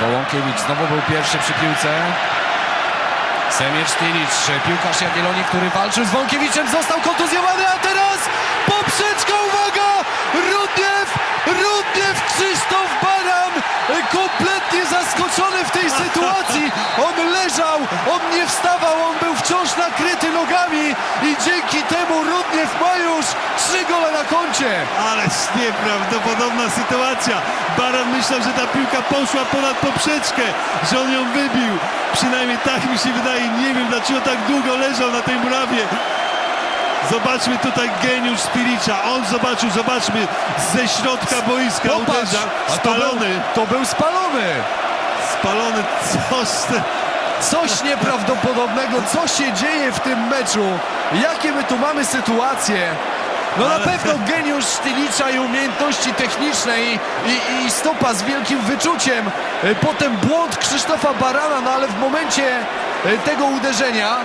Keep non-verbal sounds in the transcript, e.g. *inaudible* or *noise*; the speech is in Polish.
Gołąkiewicz znowu był pierwszy przy piłce. Semir Sztilic, piłkarz Jagiellonii, który walczył z Wąkiewiczem, został kontuzjowany, a teraz poprzeczka, uwaga! Rudniew, Rudniew, Krzysztof Baran, kompletnie zaskoczony w tej sytuacji. On leżał, on nie wstawał, on był wciąż nakryty nogami i dzięki temu koncie. Ależ nieprawdopodobna sytuacja. Baran myślał, że ta piłka poszła ponad poprzeczkę, że on ją wybił. Przynajmniej tak mi się wydaje. Nie wiem, dlaczego tak długo leżał na tej murawie. Zobaczmy tutaj geniusz Spilicza. On zobaczył, zobaczmy, ze środka boiska Popatrz, uderza. a to był, Spalony, to był spalony. spalony. Coś. Coś nieprawdopodobnego, co się dzieje w tym meczu? Jakie my tu mamy sytuacje? No na pewno *laughs* geniusz Sztylicza i umiejętności techniczne i, i, i stopa z wielkim wyczuciem. E, Potem błąd Krzysztofa Barana, no ale w momencie e, tego uderzenia